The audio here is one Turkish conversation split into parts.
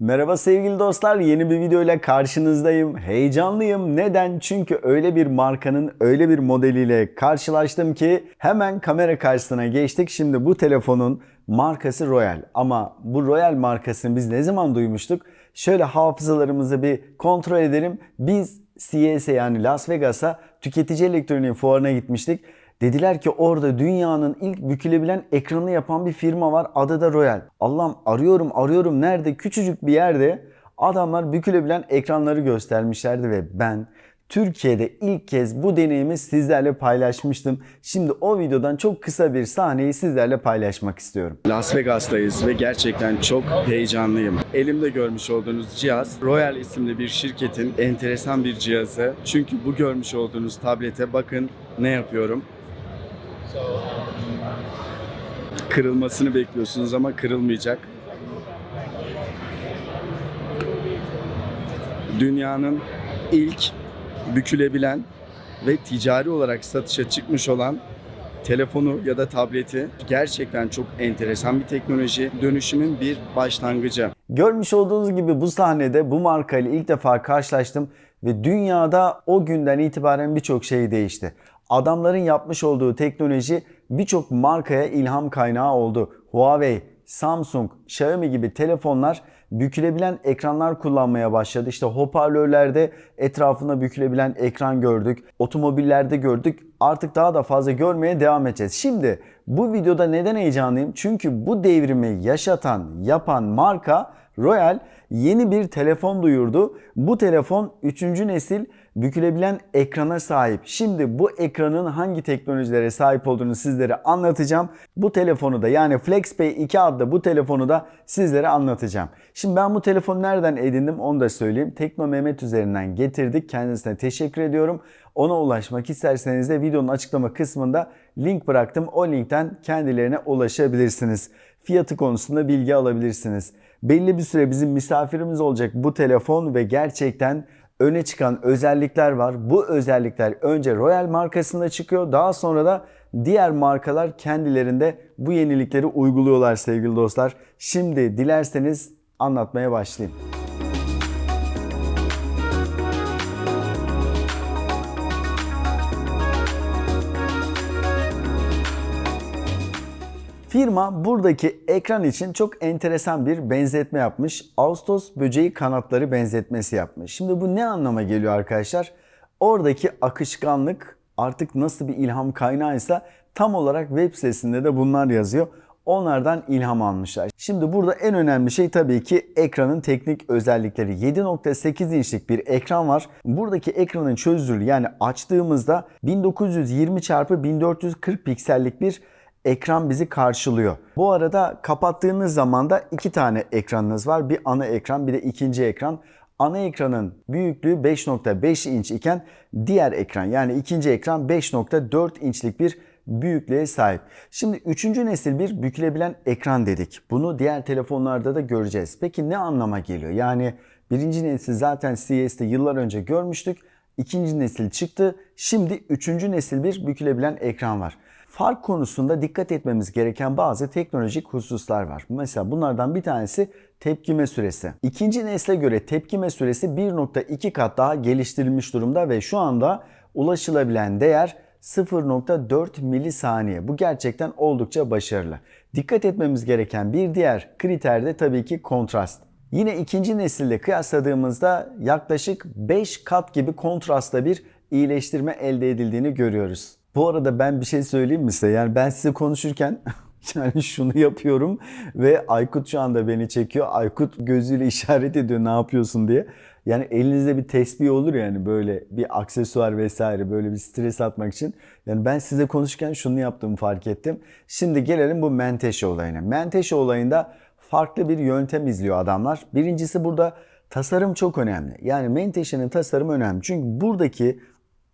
Merhaba sevgili dostlar. Yeni bir video ile karşınızdayım. Heyecanlıyım. Neden? Çünkü öyle bir markanın öyle bir modeliyle karşılaştım ki hemen kamera karşısına geçtik. Şimdi bu telefonun markası Royal. Ama bu Royal markasını biz ne zaman duymuştuk? Şöyle hafızalarımızı bir kontrol edelim. Biz CES'e yani Las Vegas'a tüketici elektroniği fuarına gitmiştik. Dediler ki orada dünyanın ilk bükülebilen ekranı yapan bir firma var. Adı da Royal. Allah'ım arıyorum arıyorum nerede? Küçücük bir yerde adamlar bükülebilen ekranları göstermişlerdi ve ben Türkiye'de ilk kez bu deneyimi sizlerle paylaşmıştım. Şimdi o videodan çok kısa bir sahneyi sizlerle paylaşmak istiyorum. Las Vegas'tayız ve gerçekten çok heyecanlıyım. Elimde görmüş olduğunuz cihaz Royal isimli bir şirketin enteresan bir cihazı. Çünkü bu görmüş olduğunuz tablete bakın ne yapıyorum. Kırılmasını bekliyorsunuz ama kırılmayacak. Dünyanın ilk bükülebilen ve ticari olarak satışa çıkmış olan telefonu ya da tableti gerçekten çok enteresan bir teknoloji. Dönüşümün bir başlangıcı. Görmüş olduğunuz gibi bu sahnede bu markayla ilk defa karşılaştım ve dünyada o günden itibaren birçok şey değişti. Adamların yapmış olduğu teknoloji birçok markaya ilham kaynağı oldu. Huawei, Samsung, Xiaomi gibi telefonlar bükülebilen ekranlar kullanmaya başladı. İşte hoparlörlerde etrafında bükülebilen ekran gördük. Otomobillerde gördük. Artık daha da fazla görmeye devam edeceğiz. Şimdi bu videoda neden heyecanlıyım? Çünkü bu devrimi yaşatan, yapan marka Royal yeni bir telefon duyurdu. Bu telefon 3. nesil bükülebilen ekrana sahip. Şimdi bu ekranın hangi teknolojilere sahip olduğunu sizlere anlatacağım. Bu telefonu da yani FlexPay 2 adlı bu telefonu da sizlere anlatacağım. Şimdi ben bu telefonu nereden edindim onu da söyleyeyim. Tekno Mehmet üzerinden getirdik. Kendisine teşekkür ediyorum. Ona ulaşmak isterseniz de videonun açıklama kısmında link bıraktım. O linkten kendilerine ulaşabilirsiniz. Fiyatı konusunda bilgi alabilirsiniz. Belli bir süre bizim misafirimiz olacak bu telefon ve gerçekten öne çıkan özellikler var. Bu özellikler önce Royal markasında çıkıyor. Daha sonra da diğer markalar kendilerinde bu yenilikleri uyguluyorlar sevgili dostlar. Şimdi dilerseniz anlatmaya başlayayım. Firma buradaki ekran için çok enteresan bir benzetme yapmış. Ağustos böceği kanatları benzetmesi yapmış. Şimdi bu ne anlama geliyor arkadaşlar? Oradaki akışkanlık artık nasıl bir ilham kaynağıysa tam olarak web sitesinde de bunlar yazıyor. Onlardan ilham almışlar. Şimdi burada en önemli şey tabii ki ekranın teknik özellikleri. 7.8 inçlik bir ekran var. Buradaki ekranın çözünürlüğü yani açtığımızda 1920 x 1440 piksellik bir ekran bizi karşılıyor. Bu arada kapattığınız zaman da iki tane ekranınız var. Bir ana ekran bir de ikinci ekran. Ana ekranın büyüklüğü 5.5 inç iken diğer ekran yani ikinci ekran 5.4 inçlik bir büyüklüğe sahip. Şimdi üçüncü nesil bir bükülebilen ekran dedik. Bunu diğer telefonlarda da göreceğiz. Peki ne anlama geliyor? Yani birinci nesil zaten CES'te yıllar önce görmüştük. İkinci nesil çıktı. Şimdi üçüncü nesil bir bükülebilen ekran var. Fark konusunda dikkat etmemiz gereken bazı teknolojik hususlar var. Mesela bunlardan bir tanesi tepkime süresi. İkinci nesle göre tepkime süresi 1.2 kat daha geliştirilmiş durumda ve şu anda ulaşılabilen değer 0.4 milisaniye. Bu gerçekten oldukça başarılı. Dikkat etmemiz gereken bir diğer kriter de tabii ki kontrast. Yine ikinci nesilde kıyasladığımızda yaklaşık 5 kat gibi kontrastla bir iyileştirme elde edildiğini görüyoruz. Bu arada ben bir şey söyleyeyim mi size? Yani ben size konuşurken yani şunu yapıyorum ve Aykut şu anda beni çekiyor. Aykut gözüyle işaret ediyor ne yapıyorsun diye. Yani elinizde bir tesbih olur yani böyle bir aksesuar vesaire böyle bir stres atmak için. Yani ben size konuşurken şunu yaptığımı fark ettim. Şimdi gelelim bu menteşe olayına. Menteşe olayında farklı bir yöntem izliyor adamlar. Birincisi burada tasarım çok önemli. Yani menteşenin tasarımı önemli. Çünkü buradaki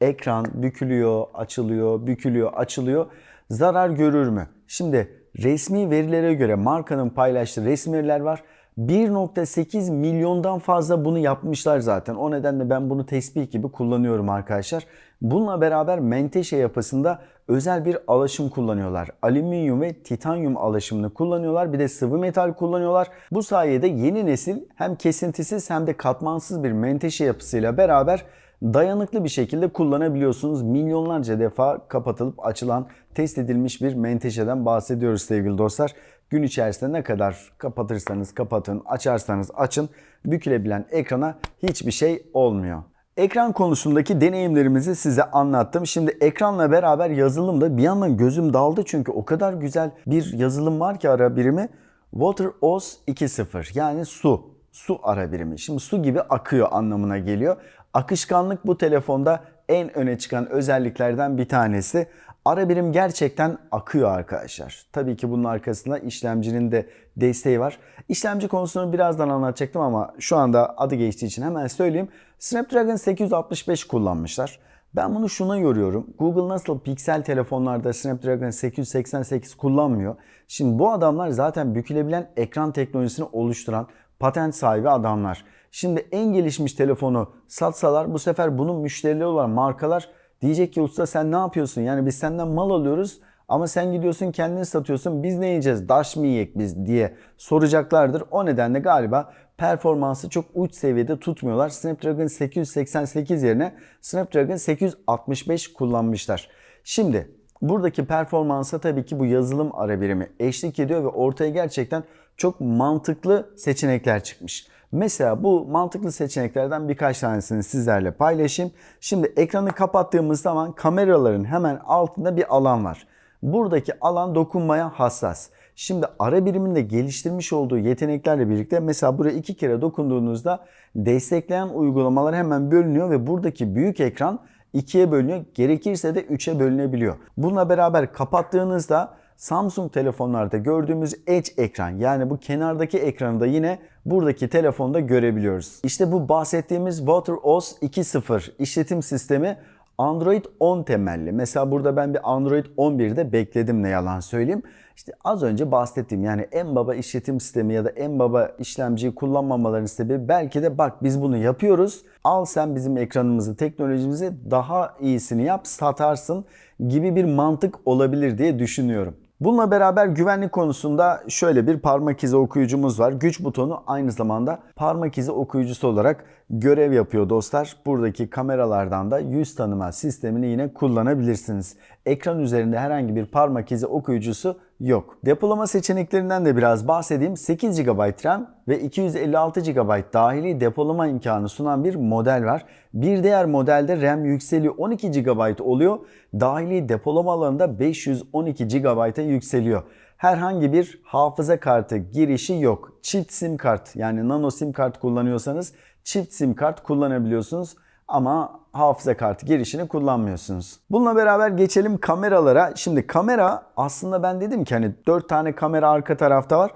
ekran bükülüyor, açılıyor, bükülüyor, açılıyor. Zarar görür mü? Şimdi resmi verilere göre markanın paylaştığı resmi veriler var. 1.8 milyondan fazla bunu yapmışlar zaten. O nedenle ben bunu tesbih gibi kullanıyorum arkadaşlar. Bununla beraber menteşe yapısında özel bir alaşım kullanıyorlar. Alüminyum ve titanyum alaşımını kullanıyorlar. Bir de sıvı metal kullanıyorlar. Bu sayede yeni nesil hem kesintisiz hem de katmansız bir menteşe yapısıyla beraber dayanıklı bir şekilde kullanabiliyorsunuz. Milyonlarca defa kapatılıp açılan, test edilmiş bir menteşeden bahsediyoruz sevgili dostlar. Gün içerisinde ne kadar kapatırsanız kapatın, açarsanız açın, bükülebilen ekrana hiçbir şey olmuyor. Ekran konusundaki deneyimlerimizi size anlattım. Şimdi ekranla beraber yazılımda bir yandan gözüm daldı çünkü o kadar güzel bir yazılım var ki ara birimi. WaterOS 2.0 yani su. Su ara birimi. Şimdi su gibi akıyor anlamına geliyor. Akışkanlık bu telefonda en öne çıkan özelliklerden bir tanesi. Ara birim gerçekten akıyor arkadaşlar. Tabii ki bunun arkasında işlemcinin de desteği var. İşlemci konusunu birazdan anlatacaktım ama şu anda adı geçtiği için hemen söyleyeyim. Snapdragon 865 kullanmışlar. Ben bunu şuna yoruyorum. Google nasıl piksel telefonlarda Snapdragon 888 kullanmıyor. Şimdi bu adamlar zaten bükülebilen ekran teknolojisini oluşturan patent sahibi adamlar. Şimdi en gelişmiş telefonu satsalar bu sefer bunun müşterileri olan markalar diyecek ki usta sen ne yapıyorsun? Yani biz senden mal alıyoruz ama sen gidiyorsun kendini satıyorsun biz ne yiyeceğiz? Daş mı yiyek biz diye soracaklardır. O nedenle galiba performansı çok uç seviyede tutmuyorlar. Snapdragon 888 yerine Snapdragon 865 kullanmışlar. Şimdi buradaki performansa tabii ki bu yazılım ara birimi eşlik ediyor ve ortaya gerçekten çok mantıklı seçenekler çıkmış. Mesela bu mantıklı seçeneklerden birkaç tanesini sizlerle paylaşayım. Şimdi ekranı kapattığımız zaman kameraların hemen altında bir alan var. Buradaki alan dokunmaya hassas. Şimdi ara biriminde geliştirmiş olduğu yeteneklerle birlikte mesela buraya iki kere dokunduğunuzda destekleyen uygulamalar hemen bölünüyor ve buradaki büyük ekran ikiye bölünüyor. Gerekirse de üçe bölünebiliyor. Bununla beraber kapattığınızda Samsung telefonlarda gördüğümüz Edge ekran yani bu kenardaki ekranı da yine buradaki telefonda görebiliyoruz. İşte bu bahsettiğimiz WaterOS 2.0 işletim sistemi Android 10 temelli. Mesela burada ben bir Android 11'de bekledim ne yalan söyleyeyim. İşte az önce bahsettiğim yani en baba işletim sistemi ya da en baba işlemciyi kullanmamalarının sebebi belki de bak biz bunu yapıyoruz. Al sen bizim ekranımızı, teknolojimizi daha iyisini yap, satarsın gibi bir mantık olabilir diye düşünüyorum. Bununla beraber güvenlik konusunda şöyle bir parmak izi okuyucumuz var. Güç butonu aynı zamanda parmak izi okuyucusu olarak görev yapıyor dostlar. Buradaki kameralardan da yüz tanıma sistemini yine kullanabilirsiniz. Ekran üzerinde herhangi bir parmak izi okuyucusu yok. Depolama seçeneklerinden de biraz bahsedeyim. 8 GB RAM ve 256 GB dahili depolama imkanı sunan bir model var. Bir diğer modelde RAM yükseliyor 12 GB oluyor. Dahili depolama alanında 512 GB'a yükseliyor. Herhangi bir hafıza kartı girişi yok. Çift sim kart yani nano sim kart kullanıyorsanız çift sim kart kullanabiliyorsunuz ama hafıza kartı girişini kullanmıyorsunuz. Bununla beraber geçelim kameralara. Şimdi kamera aslında ben dedim ki hani 4 tane kamera arka tarafta var.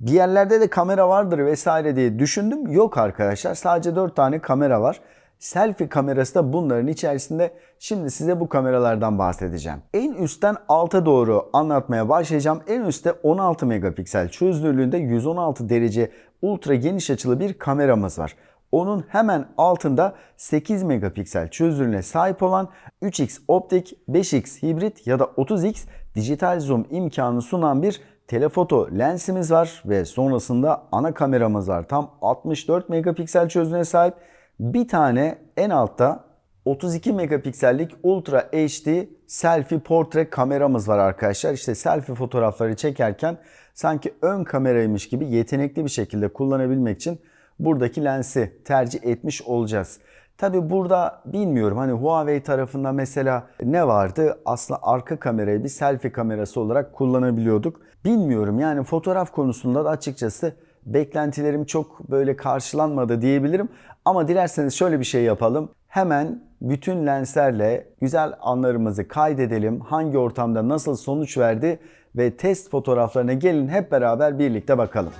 Bir yerlerde de kamera vardır vesaire diye düşündüm. Yok arkadaşlar sadece 4 tane kamera var. Selfie kamerası da bunların içerisinde. Şimdi size bu kameralardan bahsedeceğim. En üstten alta doğru anlatmaya başlayacağım. En üstte 16 megapiksel çözünürlüğünde 116 derece ultra geniş açılı bir kameramız var. Onun hemen altında 8 megapiksel çözünürlüğüne sahip olan 3x optik, 5x hibrit ya da 30x dijital zoom imkanı sunan bir telefoto lensimiz var ve sonrasında ana kameramız var. Tam 64 megapiksel çözünürlüğe sahip. Bir tane en altta 32 megapiksellik Ultra HD selfie portre kameramız var arkadaşlar. İşte selfie fotoğrafları çekerken sanki ön kameraymış gibi yetenekli bir şekilde kullanabilmek için buradaki lensi tercih etmiş olacağız. Tabi burada bilmiyorum hani Huawei tarafında mesela ne vardı? Aslında arka kamerayı bir selfie kamerası olarak kullanabiliyorduk. Bilmiyorum yani fotoğraf konusunda da açıkçası beklentilerim çok böyle karşılanmadı diyebilirim. Ama dilerseniz şöyle bir şey yapalım. Hemen bütün lenslerle güzel anlarımızı kaydedelim. Hangi ortamda nasıl sonuç verdi ve test fotoğraflarına gelin hep beraber birlikte bakalım.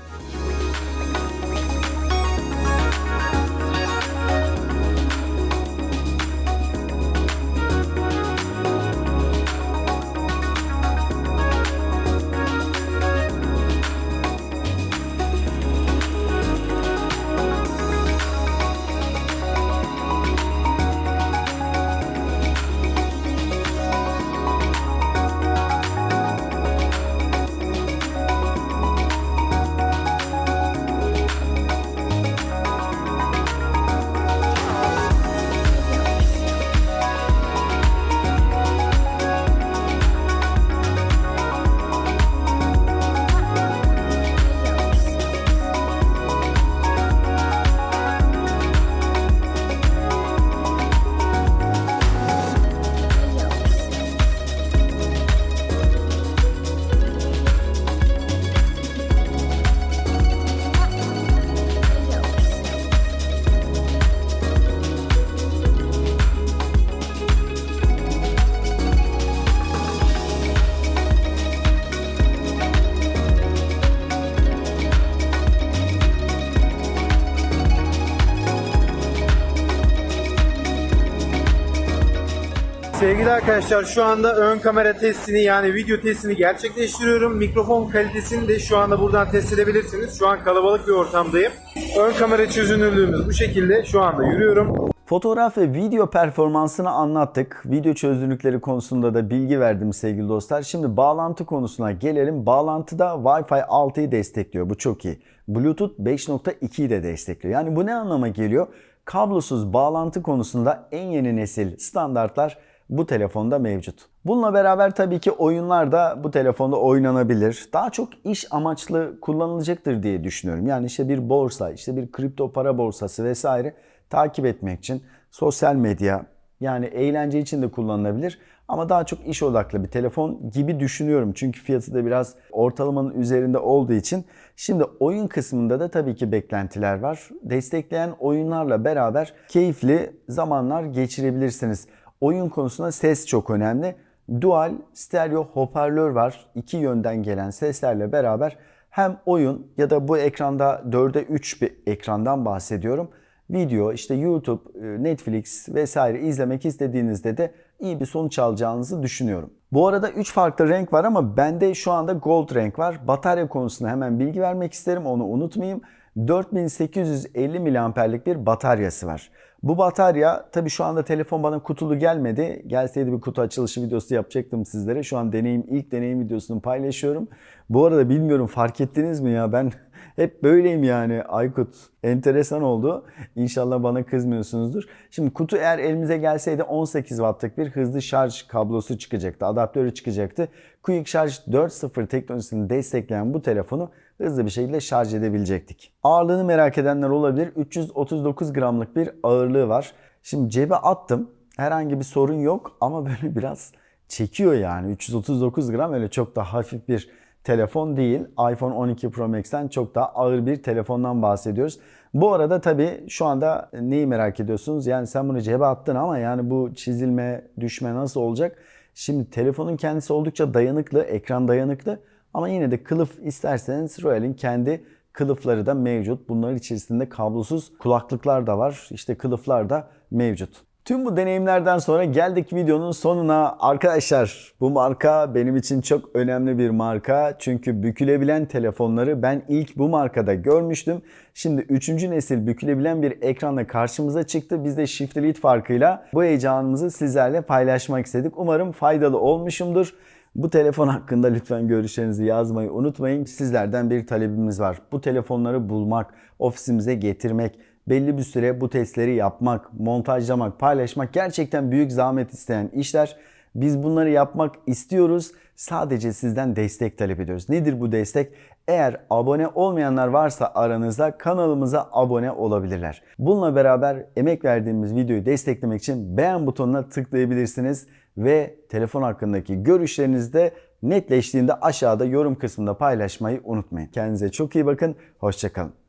Sevgili arkadaşlar şu anda ön kamera testini yani video testini gerçekleştiriyorum. Mikrofon kalitesini de şu anda buradan test edebilirsiniz. Şu an kalabalık bir ortamdayım. Ön kamera çözünürlüğümüz bu şekilde. Şu anda yürüyorum. Fotoğraf ve video performansını anlattık. Video çözünürlükleri konusunda da bilgi verdim sevgili dostlar. Şimdi bağlantı konusuna gelelim. Bağlantıda Wi-Fi 6'yı destekliyor. Bu çok iyi. Bluetooth 5.2'yi de destekliyor. Yani bu ne anlama geliyor? Kablosuz bağlantı konusunda en yeni nesil standartlar bu telefonda mevcut. Bununla beraber tabii ki oyunlar da bu telefonda oynanabilir. Daha çok iş amaçlı kullanılacaktır diye düşünüyorum. Yani işte bir borsa, işte bir kripto para borsası vesaire takip etmek için sosyal medya yani eğlence için de kullanılabilir ama daha çok iş odaklı bir telefon gibi düşünüyorum. Çünkü fiyatı da biraz ortalamanın üzerinde olduğu için. Şimdi oyun kısmında da tabii ki beklentiler var. Destekleyen oyunlarla beraber keyifli zamanlar geçirebilirsiniz. Oyun konusunda ses çok önemli. Dual stereo hoparlör var. İki yönden gelen seslerle beraber hem oyun ya da bu ekranda 4'e 3 bir ekrandan bahsediyorum. Video, işte YouTube, e, Netflix vesaire izlemek istediğinizde de iyi bir sonuç alacağınızı düşünüyorum. Bu arada 3 farklı renk var ama bende şu anda gold renk var. Batarya konusunda hemen bilgi vermek isterim onu unutmayayım. 4850 miliamperlik bir bataryası var. Bu batarya tabii şu anda telefon bana kutulu gelmedi. Gelseydi bir kutu açılışı videosu yapacaktım sizlere. Şu an deneyim ilk deneyim videosunu paylaşıyorum. Bu arada bilmiyorum fark ettiniz mi ya ben hep böyleyim yani Aykut. Enteresan oldu. İnşallah bana kızmıyorsunuzdur. Şimdi kutu eğer elimize gelseydi 18 wattlık bir hızlı şarj kablosu çıkacaktı. Adaptörü çıkacaktı. Quick Charge 4.0 teknolojisini destekleyen bu telefonu hızlı bir şekilde şarj edebilecektik. Ağırlığını merak edenler olabilir. 339 gramlık bir ağırlığı var. Şimdi cebe attım. Herhangi bir sorun yok ama böyle biraz çekiyor yani. 339 gram öyle çok da hafif bir telefon değil. iPhone 12 Pro Max'ten çok daha ağır bir telefondan bahsediyoruz. Bu arada tabii şu anda neyi merak ediyorsunuz? Yani sen bunu cebe attın ama yani bu çizilme, düşme nasıl olacak? Şimdi telefonun kendisi oldukça dayanıklı, ekran dayanıklı ama yine de kılıf isterseniz Royal'in kendi kılıfları da mevcut. Bunların içerisinde kablosuz kulaklıklar da var. İşte kılıflar da mevcut. Tüm bu deneyimlerden sonra geldik videonun sonuna. Arkadaşlar bu marka benim için çok önemli bir marka. Çünkü bükülebilen telefonları ben ilk bu markada görmüştüm. Şimdi 3. nesil bükülebilen bir ekranla karşımıza çıktı. Biz de Shift farkıyla bu heyecanımızı sizlerle paylaşmak istedik. Umarım faydalı olmuşumdur. Bu telefon hakkında lütfen görüşlerinizi yazmayı unutmayın. Sizlerden bir talebimiz var. Bu telefonları bulmak, ofisimize getirmek, belli bir süre bu testleri yapmak, montajlamak, paylaşmak gerçekten büyük zahmet isteyen işler. Biz bunları yapmak istiyoruz. Sadece sizden destek talep ediyoruz. Nedir bu destek? Eğer abone olmayanlar varsa aranızda kanalımıza abone olabilirler. Bununla beraber emek verdiğimiz videoyu desteklemek için beğen butonuna tıklayabilirsiniz ve telefon hakkındaki görüşlerinizi de netleştiğinde aşağıda yorum kısmında paylaşmayı unutmayın. Kendinize çok iyi bakın. Hoşçakalın.